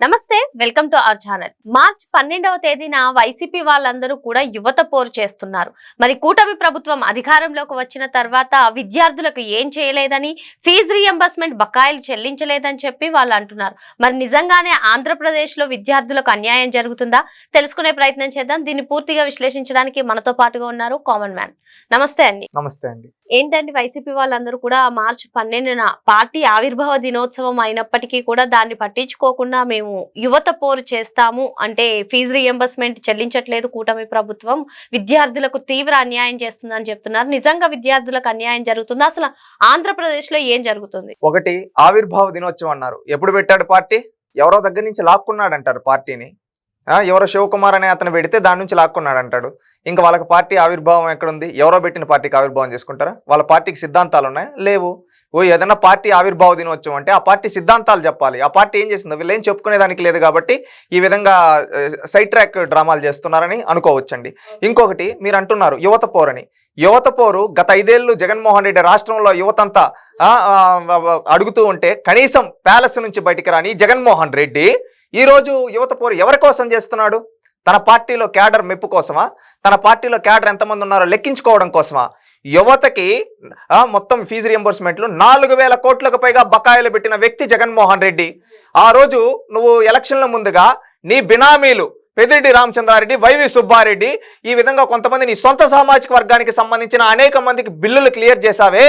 నమస్తే welcome to our channel. March పన్నెండవ తేదీన వైసీపీ వాళ్ళందరూ కూడా యువత పోరు చేస్తున్నారు. మరి కూటమి ప్రభుత్వం అధికారంలోకి వచ్చిన తర్వాత విద్యార్థులకు ఏం చేయలేదని ఫీజు రియంబర్స్మెంట్ బకాయిలు చెల్లించలేదని చెప్పి వాళ్ళు అంటున్నారు. మరి నిజంగానే ఆంధ్రప్రదేశ్లో విద్యార్థులకు అన్యాయం జరుగుతుందా? తెలుసుకునే ప్రయత్నం చేద్దాం. దీన్ని పూర్తిగా విశ్లేషించడానికి మనతో పాటుగా ఉన్నారు కామన్ మ్యాన్. నమస్తే అండి. నమస్తే అండి. ఏంటంటే వైసీపీ వాళ్ళందరూ కూడా మార్చి పన్నెండున పార్టీ ఆవిర్భావ దినోత్సవం అయినప్పటికీ కూడా దాన్ని పట్టించుకోకుండా మేము యువత పోరు చేస్తాము అంటే ఫీజు రియంబర్స్మెంట్ చెల్లించట్లేదు కూటమి ప్రభుత్వం. విద్యార్థులకు తీవ్ర అన్యాయం చేస్తుందని చెప్తున్నారు. నిజంగా విద్యార్థులకు అన్యాయం జరుగుతుంది? అసలు ఆంధ్రప్రదేశ్లో ఏం జరుగుతుంది? ఒకటి ఆవిర్భావ దినోత్సవం అన్నారు. ఎప్పుడు పెట్టాడు పార్టీ? ఎవరో దగ్గర నుంచి లాక్కున్నాడు అంటారు పార్టీని. ఎవరో శివకుమార్ అనే అతను పెడితే దాని నుంచి లాక్కున్నాడు అంటాడు. ఇంకా వాళ్ళకి పార్టీ ఆవిర్భావం ఎక్కడుంది? ఎవరో పెట్టిన పార్టీకి ఆవిర్భావం చేసుకుంటారా? వాళ్ళ పార్టీకి సిద్ధాంతాలు ఉన్నాయా? లేవు. ఓ ఏదైనా పార్టీ ఆవిర్భావ దినోత్సవం అంటే ఆ పార్టీ సిద్ధాంతాలు చెప్పాలి. ఆ పార్టీ ఏం చేసిందో వీళ్ళు ఏం చెప్పుకునేదానికి లేదు కాబట్టి ఈ విధంగా సైడ్ ట్రాక్ డ్రామాలు చేస్తున్నారని అనుకోవచ్చండి. ఇంకొకటి మీరు అంటున్నారు యువత పోరని. యువత పోరు గత ఐదేళ్ళు జగన్మోహన్ రెడ్డి రాష్ట్రంలో యువతంతా అడుగుతూ ఉంటే కనీసం ప్యాలెస్ నుంచి బయటికి రాని జగన్మోహన్ రెడ్డి ఈరోజు యువత పోరు ఎవరి కోసం చేస్తున్నాడు? తన పార్టీలో క్యాడర్ మెప్పు కోసమా? తన పార్టీలో క్యాడర్ ఎంతమంది ఉన్నారో లెక్కించుకోవడం కోసమా? యువతకి మొత్తం ఫీజు రియంబర్స్మెంట్లు నాలుగు వేల కోట్లకు పైగా బకాయిలు పెట్టిన వ్యక్తి జగన్మోహన్ రెడ్డి. ఆ రోజు నువ్వు ఎలక్షన్ల ముందుగా నీ బినామీలు పెదిరెడ్డి రామచంద్రారెడ్డి వైవి సుబ్బారెడ్డి ఈ విధంగా కొంతమంది నీ సొంత సామాజిక వర్గానికి సంబంధించిన అనేక మందికి బిల్లులు క్లియర్ చేశావే.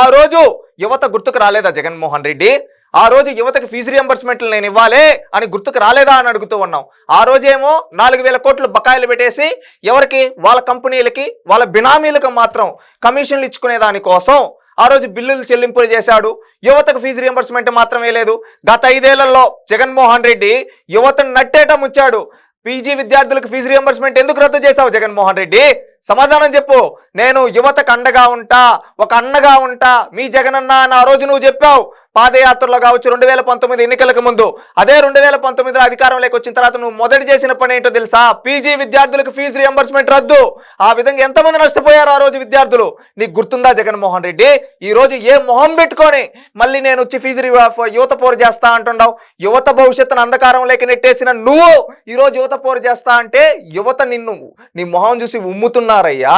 ఆ రోజు యువత గుర్తుకు రాలేదా జగన్మోహన్ రెడ్డి? ఆ రోజు యువతకి ఫీజు రియంబర్స్మెంట్లు నేను ఇవ్వాలే అని గుర్తుకు రాలేదా అని అడుగుతూ ఉన్నాం. ఆ రోజేమో నాలుగు వేల కోట్లు బకాయిలు పెట్టేసి ఎవరికి? వాళ్ళ కంపెనీలకి వాళ్ళ బినామీలకు మాత్రం కమిషన్లు ఇచ్చుకునే దానికోసం ఆ రోజు బిల్లులు చెల్లింపులు చేశాడు. యువతకు ఫీజు రియంబర్స్మెంట్ మాత్రమే లేదు. గత ఐదేళ్ళలో జగన్మోహన్ రెడ్డి యువతను నట్టేట ముచ్చాడు పీజీ విద్యార్థులకు ఫీజు రియంబర్స్మెంట్ ఎందుకు రద్దు చేశావు జగన్మోహన్ రెడ్డి? సమాధానం చెప్పు. నేను యువతకు అండగా ఉంటా ఒక అన్నగా ఉంటా. మీ జగనన్న అని ఆ రోజు నువ్వు చెప్పావు. పాదయాత్రలో కావచ్చు రెండు వేల పంతొమ్మిది ఎన్నికలకు ముందు. అదే రెండు వేల పంతొమ్మిదిలో అధికారంలోకి వచ్చిన తర్వాత నువ్వు మొదటి చేసిన పని ఏంటో తెలుసా? పీజీ విద్యార్థులకు ఫీజు రియంబర్స్మెంట్ రద్దు. ఆ విధంగా ఎంతమంది నష్టపోయారు ఆ రోజు విద్యార్థులు? నీకు గుర్తుందా జగన్మోహన్ రెడ్డి? ఈ రోజు ఏ మొహం పెట్టుకొని మళ్ళీ నేను వచ్చి ఫీజు యువత పోరు చేస్తా అంటున్నావు? యువత భవిష్యత్తును అంధకారంలోకి నెట్టేసిన నువ్వు ఈరోజు యువత పోరు చేస్తా అంటే యువత నిన్ను నీ మొహం చూసి வரலாறையா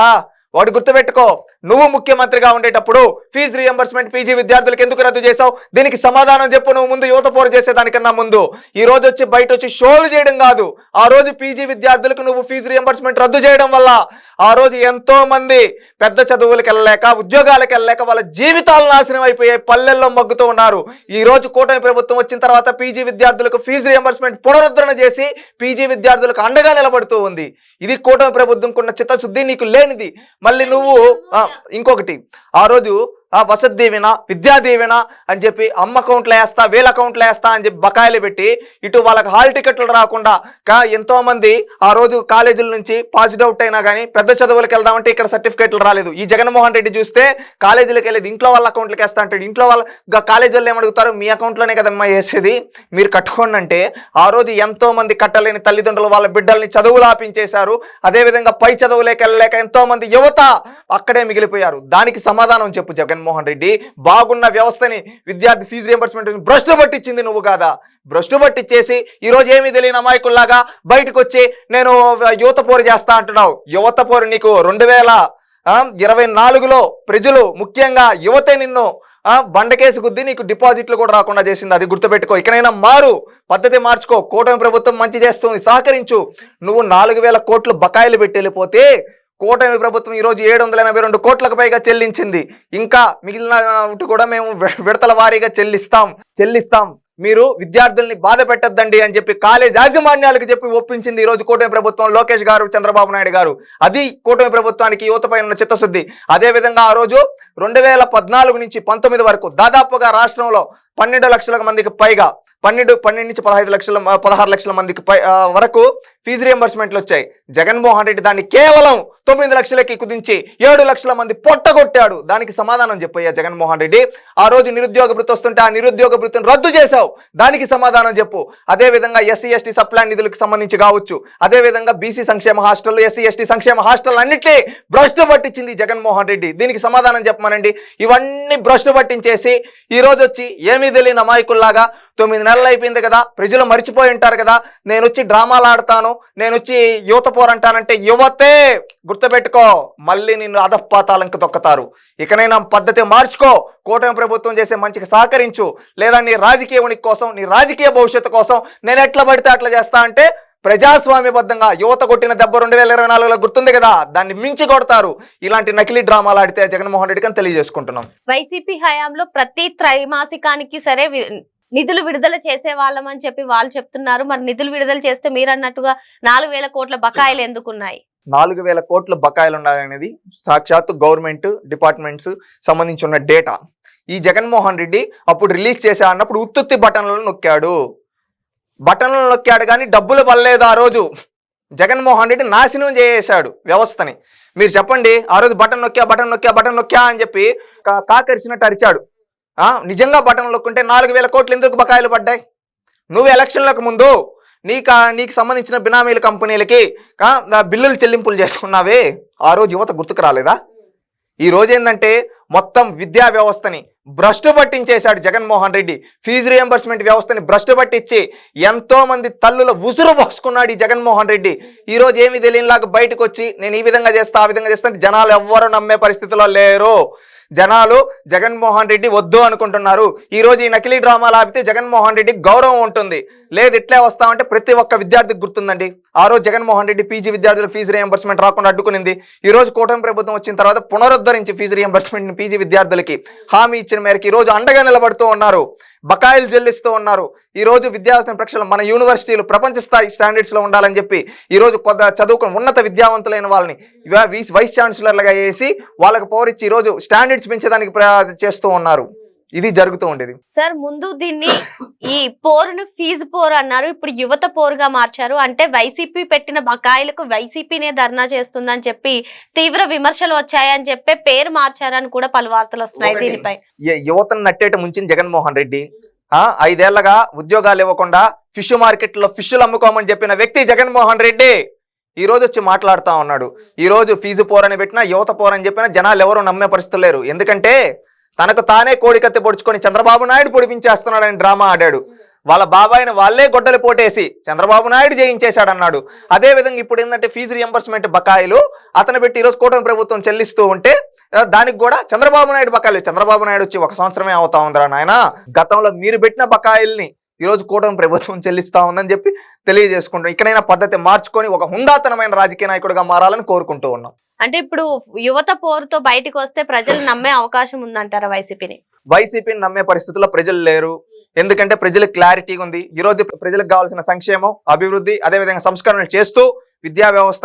వాడు గుర్తుపెట్టుకో నువ్వు ముఖ్యమంత్రిగా ఉండేటప్పుడు ఫీజు రియంబర్స్మెంట్ పీజీ విద్యార్థులకు ఎందుకు రద్దు చేసావు దీనికి సమాధానం చెప్పు నువ్వు ముందు యువత పోరు చేసేదానికన్నా ముందు. ఈ రోజు వచ్చి బయట వచ్చి షోలు చేయడం కాదు. ఆ రోజు పీజీ విద్యార్థులకు నువ్వు ఫీజు రియంబర్స్మెంట్ రద్దు చేయడం వల్ల ఆ రోజు ఎంతో మంది పెద్ద చదువులకు వెళ్ళలేక ఉద్యోగాలకు వెళ్ళలేక వాళ్ళ జీవితాలు నాశనం అయిపోయే పల్లెల్లో మగ్గుతూ ఉన్నారు. ఈ రోజు కూటమి ప్రభుత్వం వచ్చిన తర్వాత పీజీ విద్యార్థులకు ఫీజు రియంబర్స్మెంట్ పునరుద్ధరణ చేసి పీజీ విద్యార్థులకు అండగా నిలబడుతూ ఉంది. ఇది కూటమి ప్రభుత్వంకున్న చిత్తశుద్ధి నీకు లేనిది. మళ్ళీ నువ్వు ఇంకొకటి. ఆ రోజు వసతి దీవెన విద్యా దీవెన అని చెప్పి అమ్మ అకౌంట్లో వేస్తా వీళ్ళ అకౌంట్లో వేస్తా అని చెప్పి బకాయిలు పెట్టి ఇటు వాళ్ళకి హాల్ టికెట్లు రాకుండా కా ఎంతోమంది ఆ రోజు కాలేజీల నుంచి పాజిటివ్ అవుట్ అయినా కానీ పెద్ద చదువులకు వెళ్దామంటే ఇక్కడ సర్టిఫికేట్లు రాలేదు. ఈ జగన్మోహన్ రెడ్డి చూస్తే కాలేజీలకు వెళ్ళేది ఇంట్లో వాళ్ళ అకౌంట్లకి వేస్తా అంటాడు. ఇంట్లో వాళ్ళ కాలేజీలో కాలేజీ వాళ్ళు ఏమడుగుతారు? మీ అకౌంట్లోనే కదమ్మా వేసేది. మీరు కట్టుకోండి అంటే ఆ రోజు ఎంతోమంది కట్టలేని తల్లిదండ్రులు వాళ్ళ బిడ్డల్ని చదువులు ఆపించేశారు అదేవిధంగా పై చదువులేకెళ్ళలేక ఎంతోమంది యువత అక్కడే మిగిలిపోయారు. దానికి సమాధానం చెప్పు జగన్మోహన్ రెడ్డి బాగున్న వ్యవస్థని విద్యార్థి ఫీజు రియంబర్స్మెంట్ భ్రష్టు పట్టించింది నువ్వు కాదా? భ్రష్టు పట్టించేసి ఈ రోజు ఏమీ తెలియని అమాయకుల్లాగా బయటకు వచ్చి నేను యువత పోరు చేస్తా అంటున్నావు. యువత పోరు నీకు రెండు వేల ఇరవై నాలుగులో ప్రజలు ముఖ్యంగా యువతే నిన్ను బండకేసి గుద్ది నీకు డిపాజిట్లు కూడా రాకుండా చేసింది. అది గుర్తుపెట్టుకో. ఇకనైనా మారు. పద్ధతి మార్చుకో. కూటమి ప్రభుత్వం మంచి చేస్తుంది. సహకరించు. నువ్వు నాలుగు వేల కోట్లు బకాయిలు పెట్టి వెళ్ళిపోతే కూటమి ప్రభుత్వం ఈరోజు ఏడు వందల ఎనభై రెండు కోట్లకు పైగా చెల్లించింది. ఇంకా మిగిలిన కూడా మేము విడతల వారీగా చెల్లిస్తాం. చెల్లిస్తాం. మీరు విద్యార్థుల్ని బాధ పెట్టద్దండి అని చెప్పి కాలేజ్ యాజమాన్యాలకు చెప్పి ఒప్పించింది ఈ రోజు కూటమి ప్రభుత్వం లోకేష్ గారు చంద్రబాబు నాయుడు గారు. అది కూటమి ప్రభుత్వానికి యువతపై ఉన్న చిత్తశుద్ధి. అదే విధంగా ఆ రోజు రెండు వేల పద్నాలుగు నుంచి పంతొమ్మిది వరకు దాదాపుగా రాష్ట్రంలో పన్నెండు లక్షల మందికి పైగా పన్నెండు పన్నెండు నుంచి పదహైదు లక్షల పదహారు లక్షల మందికి పై వరకు ఫీజు రియంబర్స్మెంట్లు వచ్చాయి. జగన్మోహన్ రెడ్డి దాన్ని కేవలం తొమ్మిది లక్షలకి కుదించి ఏడు లక్షల మంది పొట్టగొట్టాడు. దానికి సమాధానం చెప్పయ్యా జగన్మోహన్ రెడ్డి. ఆ రోజు నిరుద్యోగ భృతి వస్తుంటే ఆ నిరుద్యోగ భృతిని రద్దు చేశావు. దానికి సమాధానం చెప్పు. అదే విధంగా ఎస్సీ ఎస్టీ సప్లాన్ నిధులకు సంబంధించి కావచ్చు. అదే విధంగా బీసీ సంక్షేమ హాస్టల్ ఎస్సీ ఎస్టీ సంక్షేమ హాస్టల్ అన్నింటినీ భ్రష్టు పట్టించింది జగన్మోహన్ రెడ్డి. దీనికి సమాధానం చెప్పమనండి. ఇవన్నీ భ్రష్టు పట్టించేసి ఈరోజు వచ్చి ఏమీ తెలియని అమాయకుల్లాగా తొమ్మిది నెలలు అయిపోయింది కదా. ప్రజలు మర్చిపోయి ఉంటారు కదా. నేను వచ్చి డ్రామాలు ఆడతాను. నేను వచ్చి యువత పోరంటానంటే యువతే గుర్తుపెట్టుకో మళ్ళీ నిన్ను అధపాతాలంకి తొక్కతారు. ఇకనైనా పద్ధతి మార్చుకో కూటమి ప్రభుత్వం చేసే మంచికి సహకరించు. లేదా నీ రాజకీయ ఉనికి కోసం నీ రాజకీయ భవిష్యత్తు కోసం నేను ఎట్లా పడితే అట్లా చేస్తా అంటే ప్రజాస్వామ్యబద్ధంగా యువత కొట్టిన దెబ్బ రెండు వేల ఇరవై నాలుగులో గుర్తుంది కదా దాన్ని మించి కొడతారు. ఇలాంటి నకిలీ డ్రామాలు ఆడితే జగన్మోహన్ రెడ్డికి తెలియజేసుకుంటున్నాం. వైసీపీ హయాంలో ప్రతి త్రైమాసికానికి సరే నిధులు విడుదల చేసే వాళ్ళం అని చెప్పి వాళ్ళు చెప్తున్నారు. మరి నిధులు విడుదల చేస్తే మీరు అన్నట్టుగా నాలుగు వేల కోట్ల బకాయిలు ఎందుకున్నాయి? నాలుగు వేల కోట్ల బకాయిలు ఉన్నాయనేది సాక్షాత్తు గవర్నమెంట్ డిపార్ట్మెంట్స్ సంబంధించి ఉన్న డేటా. ఈ జగన్మోహన్ రెడ్డి అప్పుడు రిలీజ్ చేశా అన్నప్పుడు ఉత్తుత్తి బటన్లను నొక్కాడు. బటన్లు నొక్కాడు కానీ డబ్బులు పడలేదు ఆ రోజు. జగన్మోహన్ రెడ్డి నాశనం చేసేశాడు వ్యవస్థని. మీరు చెప్పండి ఆ రోజు బటన్ నొక్కా బటన్ నొక్కా బటన్ నొక్కా అని చెప్పి కా- కాకరిచినట్టు అరిచాడు. నిజంగా బటన్ నొక్కుంటే నాలుగు వేల కోట్లు ఎందుకు బకాయిలు పడ్డాయి? నువ్వు ఎలక్షన్లకు ముందు నీక నీకు సంబంధించిన బినామీల కంపెనీలకి బిల్లులు చెల్లింపులు చేసుకున్నావే? ఆ రోజు యువత గుర్తుకు రాలేదా? ఈ రోజు ఏంటంటే మొత్తం విద్యా వ్యవస్థని భ్రష్టు పట్టించేశాడు జగన్మోహన్ రెడ్డి. ఫీజు రియంబర్స్మెంట్ వ్యవస్థని భ్రష్టు పట్టించి ఎంతోమంది తల్లుల ఉసురు పోసుకున్నాడు ఈ జగన్మోహన్ రెడ్డి. ఈరోజు ఏమీ ఏమి తెలియనిలాగా బయటకు వచ్చి నేను ఈ విధంగా చేస్తా ఆ విధంగా చేస్తా జనాలు ఎవ్వరూ నమ్మే పరిస్థితిలో లేరు. జనాలు జగన్మోహన్ రెడ్డి వద్దు అనుకుంటున్నారు. ఈ రోజు ఈ నకిలీ డ్రామాలు ఆపితే జగన్మోహన్ రెడ్డి గౌరవం ఉంటుంది. లేదు ఇట్లే వస్తామంటే ప్రతి ఒక్క విద్యార్థికి గుర్తుందండి. ఆ రోజు జగన్మోహన్ రెడ్డి పీజీ విద్యార్థుల ఫీజు రియంబర్స్మెంట్ రాకుండా అడ్డుకునింది. ఈ రోజు కూటమి ప్రభుత్వం వచ్చిన తర్వాత పునరుద్ధరించి ఫీజు రియంబర్స్మెంట్ పీజీ విద్యార్థులకి హామీ ఇచ్చిన మేరకు ఈ రోజు అండగా నిలబడుతూ ఉన్నారు. బకాయిలు చెల్లిస్తూ ఉన్నారు. ఈరోజు రోజు విద్యావస్థ పరీక్షలు మన యూనివర్సిటీలు ప్రపంచ స్థాయి స్టాండర్డ్స్లో ఉండాలని చెప్పి ఈరోజు కొద్ద చదువుకుని ఉన్నత విద్యావంతులైన వాళ్ళని వైస్ ఛాన్సలర్లుగా వేసి వాళ్ళకి పవర్ ఇచ్చి ఈ రోజు స్టాండర్డ్స్ పెంచేదానికి ప్రయా చేస్తూ ఉన్నారు. ఇది జరుగుతూ ఉండేది. సార్ ముందు దీన్ని ఈ పోరును ఫీజు పోరు అన్నారు. ఇప్పుడు యువత పోరుగా మార్చారు. అంటే వైసీపీ పెట్టిన బకాయిలకు వైసీపీనే ధర్నా చేస్తుందని చెప్పి తీవ్ర విమర్శలు వచ్చాయని చెప్పి పేరు మార్చారని కూడా పలు వార్తలు వస్తున్నాయి. దీనిపై. యువతను నట్టేట ముంచిన జగన్మోహన్ రెడ్డి ఆ ఐదేళ్ళగా ఉద్యోగాలు ఇవ్వకుండా ఫిష్ మార్కెట్లో ఫిష్లు అమ్ముకోమని చెప్పిన వ్యక్తి జగన్మోహన్ రెడ్డి. ఈ రోజు వచ్చి మాట్లాడుతా ఉన్నాడు. ఈ రోజు ఫీజు పోరని పెట్టినా యువత పోరని చెప్పినా జనాలు ఎవరు నమ్మే పరిస్థితులు లేరు. ఎందుకంటే తనకు తానే కోడికత్తి పొడుచుకొని చంద్రబాబు నాయుడు పొడిపించేస్తున్నాడని డ్రామా ఆడాడు. వాళ్ళ బాబాయిని వాళ్ళే గొడ్డలు పోటేసి చంద్రబాబు నాయుడు జయించేశాడన్నాడు. అదే విధంగా ఇప్పుడు ఏంటంటే ఫీజు రియంబర్స్మెంట్ బకాయిలు అతను పెట్టి ఈరోజు కూటమి ప్రభుత్వం చెల్లిస్తూ ఉంటే దానికి కూడా చంద్రబాబు నాయుడు బకాయిలు. చంద్రబాబు నాయుడు వచ్చి ఒక సంవత్సరమే అవుతా ఉందిరా నాయన. గతంలో మీరు పెట్టిన బకాయిల్ని ఈరోజు కూటమి ప్రభుత్వం చెల్లిస్తా ఉందని చెప్పి తెలియజేసుకుంటాం ఇక్కడైనా పద్ధతి మార్చుకొని ఒక హుందాతనమైన రాజకీయ నాయకుడిగా మారాలని కోరుకుంటూ ఉన్నాం. అంటే ఇప్పుడు యువత పోరుతో బయటకు వస్తే ప్రజలు నమ్మే అవకాశం ఉందంటారా వైసీపీని? వైసీపీని నమ్మే పరిస్థితుల్లో ప్రజలు లేరు. ఎందుకంటే ప్రజలకు క్లారిటీగా ఉంది. ఈ రోజు ప్రజలకు కావాల్సిన సంక్షేమం అభివృద్ధి అదేవిధంగా సంస్కరణలు చేస్తూ విద్యా వ్యవస్థ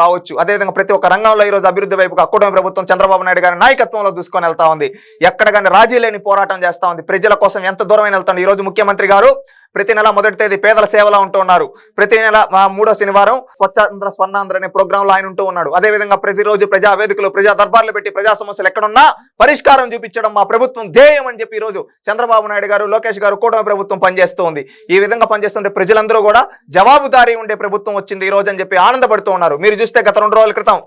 కావచ్చు. అదేవిధంగా ప్రతి ఒక్క రంగంలో ఈ రోజు అభివృద్ధి వైపు అక్కడ ప్రభుత్వం చంద్రబాబు నాయుడు గారి నాయకత్వంలో దూసుకొని వెళ్తా ఉంది. ఎక్కడ కానీ రాజీ లేని పోరాటం చేస్తా ఉంది. ప్రజల కోసం ఎంత దూరమైన వెళ్తాను ఈ రోజు ముఖ్యమంత్రి గారు ప్రతి నెల మొదటి తేదీ పేదల సేవలో ఉంటూ ఉన్నారు. ప్రతి నెల మూడో శనివారం స్వచ్ఛాంధ్ర స్వర్ణాంధ్ర అనే ప్రోగ్రాంలో ఆయన ఉంటూ ఉన్నాడు. అదేవిధంగా ప్రతిరోజు ప్రజా వేదికలు ప్రజా దర్బార్లు పెట్టి ప్రజా సమస్యలు ఎక్కడున్నా పరిష్కారం చూపించడం మా ప్రభుత్వం ధ్యేయం అని చెప్పి ఈ రోజు చంద్రబాబు నాయుడు గారు లోకేష్ గారు కూటమి ప్రభుత్వం పనిచేస్తూ ఉంది. ఈ విధంగా పనిచేస్తుంటే ప్రజలందరూ కూడా జవాబుదారీ ఉండే ప్రభుత్వం వచ్చింది ఈ రోజు అని చెప్పి ఆనందపడుతూ ఉన్నారు. మీరు చూస్తే గత రెండు రోజుల క్రితం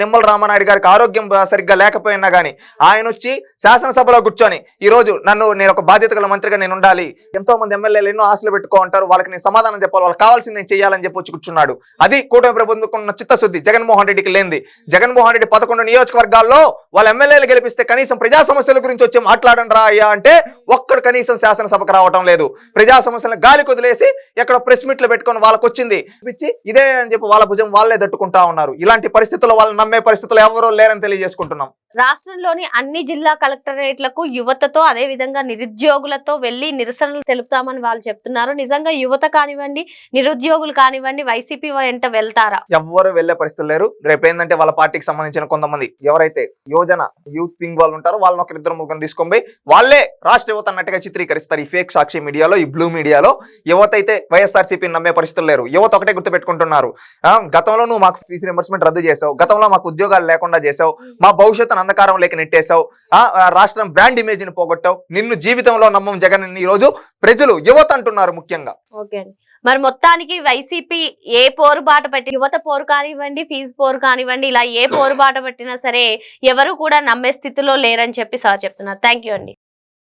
నిమ్మల రామనాయుడు గారికి ఆరోగ్యం సరిగ్గా లేకపోయినా కానీ ఆయన వచ్చి శాసనసభలో కూర్చొని ఈ రోజు నన్ను నేను ఒక బాధ్యత గల మంత్రిగా నేను ఉండాలి. ఎంతో మంది ఎమ్మెల్యేలు ఎన్నో ఆశలు పెట్టుకో అంటారు వాళ్ళకి నేను సమాధానం చెప్పాలి వాళ్ళకి కావాల్సింది నేను చేయాలని చెప్పి వచ్చి కూర్చున్నాడు. అది కూటమి ప్రభుత్వం చిత్తశుద్ధి జగన్మోహన్ రెడ్డికి లేనిది. జగన్మోహన్ రెడ్డి పదకొండు నియోజకవర్గాల్లో వాళ్ళ ఎమ్మెల్యేలు గెలిపిస్తే కనీసం ప్రజా సమస్యల గురించి వచ్చి మాట్లాడండి రా అయ్యా అంటే ఒక్కడు కనీసం శాసనసభకు రావడం లేదు. ప్రజా సమస్యలను గాలి వదిలేసి ఎక్కడ ప్రెస్ మీట్లు పెట్టుకొని వాళ్ళకి వచ్చింది. పిచ్చి ఇదే అని చెప్పి వాళ్ళ భుజం వాళ్ళే తట్టుకుంటా ఉన్నారు. ఇలాంటి పరిస్థితుల్లో వాళ్ళు నమ్మే పరిస్థితులు ఎవరూ లేరని తెలియజేసుకుంటున్నాం. రాష్ట్రంలోని అన్ని జిల్లా కలెక్టరేట్లకు యువతతో అదే విధంగా నిరుద్యోగులతో వెళ్ళి నిరసనలు తెలుపుతామని వాళ్ళు చెప్పారు. చెప్తున్నారు. నిజంగా యువత కానివ్వండి నిరుద్యోగులు కానివ్వండి వైసీపీ వెంట వెళ్తారా? ఎవరు వెళ్ళే పరిస్థితులు లేరు. రేపు ఏంటంటే వాళ్ళ పార్టీకి సంబంధించిన కొంతమంది ఎవరైతే యువజన యూత్ పింగ్ వాళ్ళు ఉంటారో వాళ్ళని ఒక ఇద్దరు ముగ్గురు తీసుకొని పోయి వాళ్ళే రాష్ట్ర యువత అన్నట్టుగా చిత్రీకరిస్తారు. ఈ ఫేక్ సాక్షి మీడియాలో ఈ బ్లూ మీడియాలో యువత అయితే వైఎస్ఆర్సీపీని నమ్మే పరిస్థితులు లేరు. యువత ఒకటే గుర్తుపెట్టుకుంటున్నారు. గతంలో నువ్వు మాకు ఫీజు రింబర్స్మెంట్ రద్దు చేసావు గతంలో మాకు ఉద్యోగాలు లేకుండా చేసావు మా భవిష్యత్తును అంధకారం లేక నెట్టేశావు. ఆ, రాష్ట్రం బ్రాండ్ ఇమేజ్ని పోగొట్టావు. నిన్ను జీవితంలో నమ్మం జగన్ ఈ రోజు ప్రజలు యువత అంటున్నారు ముఖ్యంగా. ఓకే అండి. మరి మొత్తానికి వైసీపీ ఏ పోరుబాట పెట్టి పట్టి యువత పోరు కానివ్వండి ఫీజు పోరు కానివ్వండి ఇలా ఏ పోరుబాట పెట్టినా పట్టినా సరే ఎవరు కూడా నమ్మే స్థితిలో లేరని చెప్పి సార్ చెప్తున్నారు. థ్యాంక్ యూ అండి.